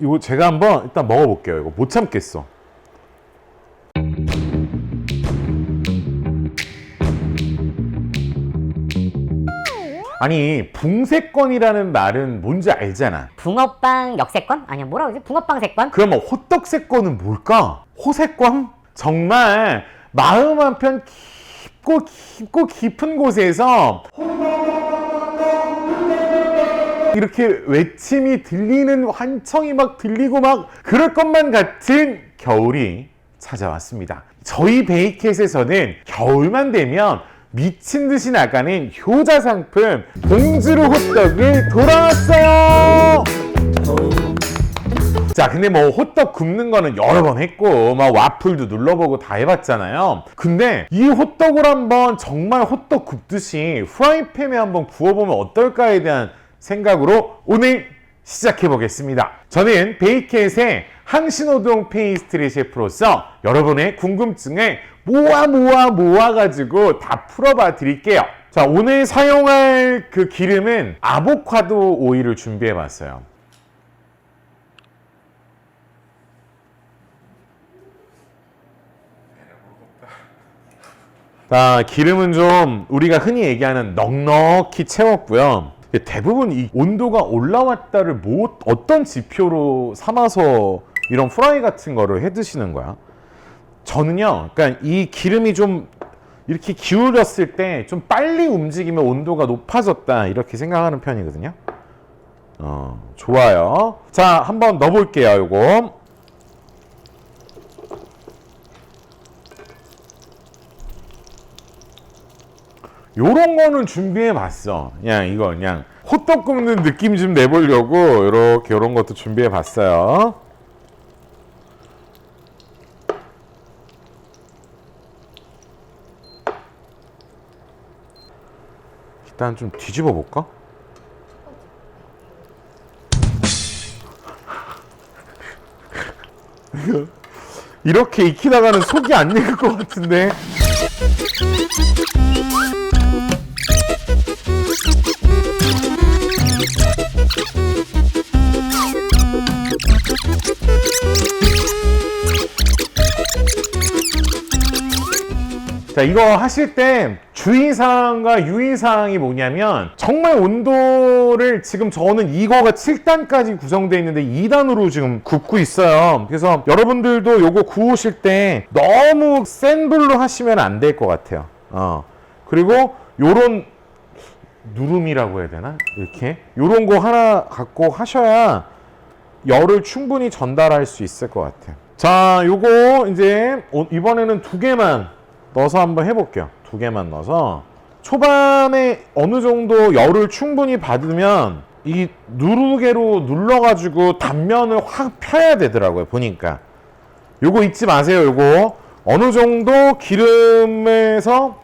이거 제가 한번 일단 먹어볼게요. 이거 못 참겠어. 아니 붕세권이라는 말은 뭔지 알잖아. 붕어빵 역세권? 아니야 뭐라고 그러지? 붕어빵 세권? 그러면 호떡세권은 뭘까? 호세권? 정말 마음 한편 깊고 깊고 깊은 곳에서 이렇게 외침이 들리는 환청이 막 들리고 막 그럴 것만 같은 겨울이 찾아왔습니다. 저희 베이켓에서는 겨울만 되면 미친 듯이 나가는 효자 상품 봉지로 호떡을 돌아왔어요. 자, 근데 뭐 호떡 굽는 거는 여러 번 했고, 막 와플도 눌러보고 다 해봤잖아요. 근데 이 호떡을 한번 정말 호떡 굽듯이 프라이팬에 한번 구워보면 어떨까에 대한 생각으로 오늘 시작해 보겠습니다. 저는 베이켓의 항신호동 페이스트리 셰프로서 여러분의 궁금증을 모아 모아 모아 가지고 다 풀어봐 드릴게요. 자, 오늘 사용할 그 기름은 아보카도 오일을 준비해 봤어요. 자, 기름은 좀 우리가 흔히 얘기하는 넉넉히 채웠고요. 대부분 이 온도가 올라왔다를 뭐 어떤 지표로 삼아서 이런 프라이 같은 거를 해 드시는 거야? 저는요, 그러니까 이 기름이 좀 이렇게 기울였을 때 좀 빨리 움직이면 온도가 높아졌다 이렇게 생각하는 편이거든요. 어, 좋아요. 자, 한번 넣어볼게요, 요거. 요런 거는 준비해 봤어. 그냥 이거 그냥 호떡 굽는 느낌 좀 내보려고 이렇게 요런 것도 준비해 봤어요. 일단 좀 뒤집어 볼까? 이렇게 익히다가는 속이 안 익을 것 같은데. 자, 이거 하실 때 주의사항과 유의사항이 뭐냐면 정말 온도를 지금 저는 이거가 7단까지 구성되어 있는데 2단으로 지금 굽고 있어요. 그래서 여러분들도 요거 구우실 때 너무 센 불로 하시면 안 될 것 같아요. 어. 그리고 요런 누름이라고 해야 되나? 이렇게 요런 거 하나 갖고 하셔야 열을 충분히 전달할 수 있을 것 같아요. 자, 요거 이제 오- 이번에는 두 개만 넣어서 한번 해볼게요. 두 개만 넣어서 초반에 어느 정도 열을 충분히 받으면 이 누르개로 눌러가지고 단면을 확 펴야 되더라고요. 보니까 요거 잊지 마세요. 요거 어느 정도 기름에서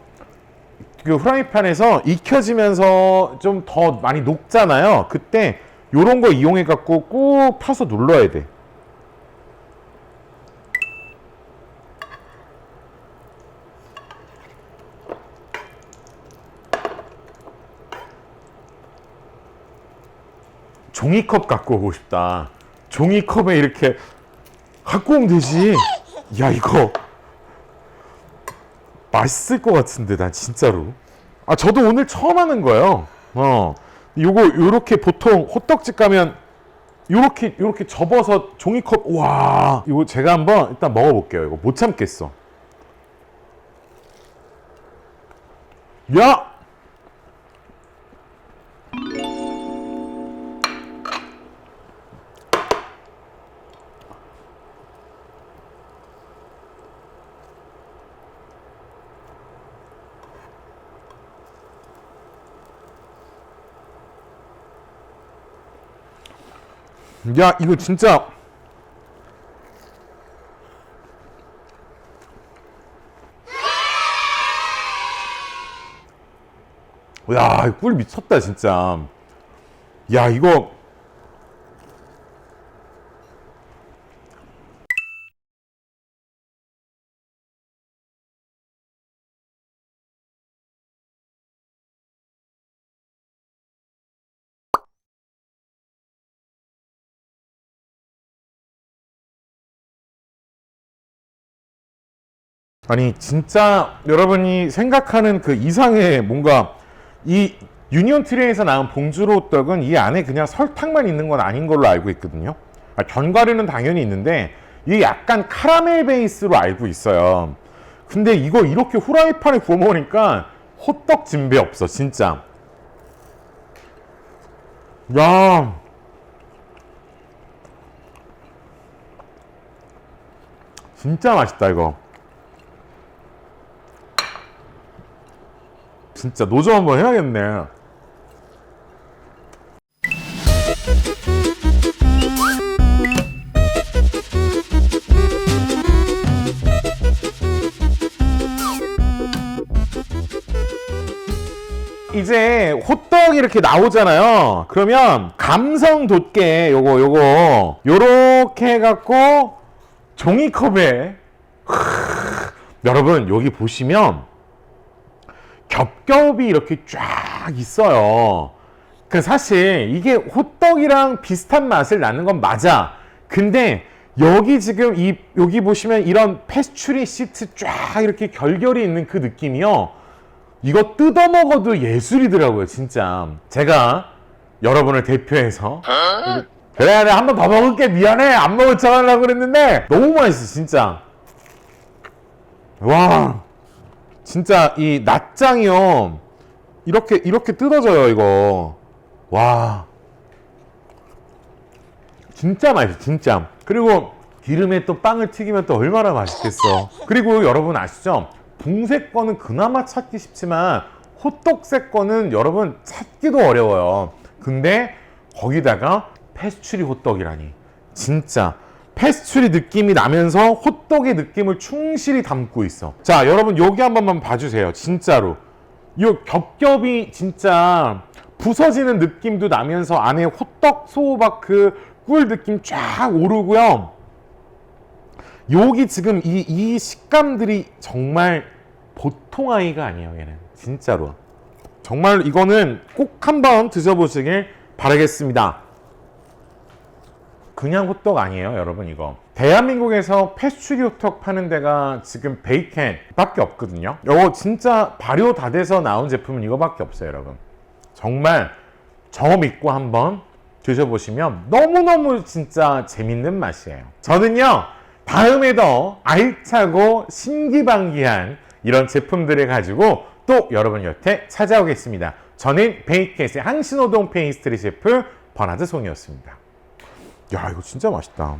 그 프라이팬에서 익혀지면서 좀 더 많이 녹잖아요. 그때 요런 거 이용해 갖고 꾹 펴서 눌러야 돼. 종이컵 갖고 오고 싶다. 종이컵에 이렇게 갖고 오면 되지. 야, 이거 맛있을 것 같은데, 난 진짜로. 아, 저도 오늘 처음 하는 거예요. 어. 요거, 요렇게 보통 호떡집 가면 요렇게, 요렇게 접어서 종이컵, 와. 이거 제가 한번 일단 먹어볼게요. 이거 못 참겠어. 야! 야, 이거 진짜. 야, 꿀 미쳤다, 진짜. 야, 이거 아니 진짜 여러분이 생각하는 그 이상의 뭔가 이 유니온 트레이에서 나온 봉주로 떡은 이 안에 그냥 설탕만 있는 건 아닌 걸로 알고 있거든요. 아, 견과류는 당연히 있는데 이게 약간 카라멜 베이스로 알고 있어요. 근데 이거 이렇게 후라이팬에 구워 먹으니까 호떡 진배 없어 진짜. 야. 진짜 맛있다 이거. 진짜 노점 한번 해야겠네. 이제 호떡 이렇게 나오잖아요. 그러면 감성 돋게 요거 요거 요렇게 해갖고 종이컵에 여러분 여기 보시면 겹겹이 이렇게 쫙 있어요. 그 사실 이게 호떡이랑 비슷한 맛을 나는 건 맞아. 근데 여기 지금 이 여기 보시면 이런 페스츄리 시트 쫙 이렇게 결결이 있는 그 느낌이요. 이거 뜯어 먹어도 예술이더라고요, 진짜. 제가 여러분을 대표해서 그래, 그래, 한번 더 먹을게. 미안해. 안 먹을 척 하려고 그랬는데 너무 맛있어, 진짜. 와. 진짜 이 낫장이요. 이렇게 이렇게 뜯어져요, 이거. 와. 진짜 맛있어, 진짜. 그리고 기름에 또 빵을 튀기면 또 얼마나 맛있겠어. 그리고 여러분 아시죠? 붕세 거는 그나마 찾기 쉽지만 호떡새 거는 여러분 찾기도 어려워요. 근데 거기다가 페스츄리 호떡이라니. 진짜 페스츄리 느낌이 나면서 호떡의 느낌을 충실히 담고 있어. 자, 여러분 여기 한 번만 봐주세요. 진짜로. 이 겹겹이 진짜 부서지는 느낌도 나면서 안에 호떡 소박 그꿀 느낌 쫙 오르고요. 여기 지금 이, 이 식감들이 정말 보통 아이가 아니에요, 얘는. 진짜로. 정말 이거는 꼭 한번 드셔보시길 바라겠습니다. 그냥 호떡 아니에요, 여러분, 이거. 대한민국에서 패스츄리 호떡 파는 데가 지금 베이켄 밖에 없거든요. 이거 진짜 발효 다 돼서 나온 제품은 이거밖에 없어요, 여러분. 정말 저 믿고 한번 드셔보시면 너무너무 진짜 재밌는 맛이에요. 저는요, 다음에도 알차고 신기방기한 이런 제품들을 가지고 또 여러분 곁에 찾아오겠습니다. 저는 베이켓의 한신호동 페이스트리 셰프 버나드 송이었습니다. 야, 이거 진짜 맛있다.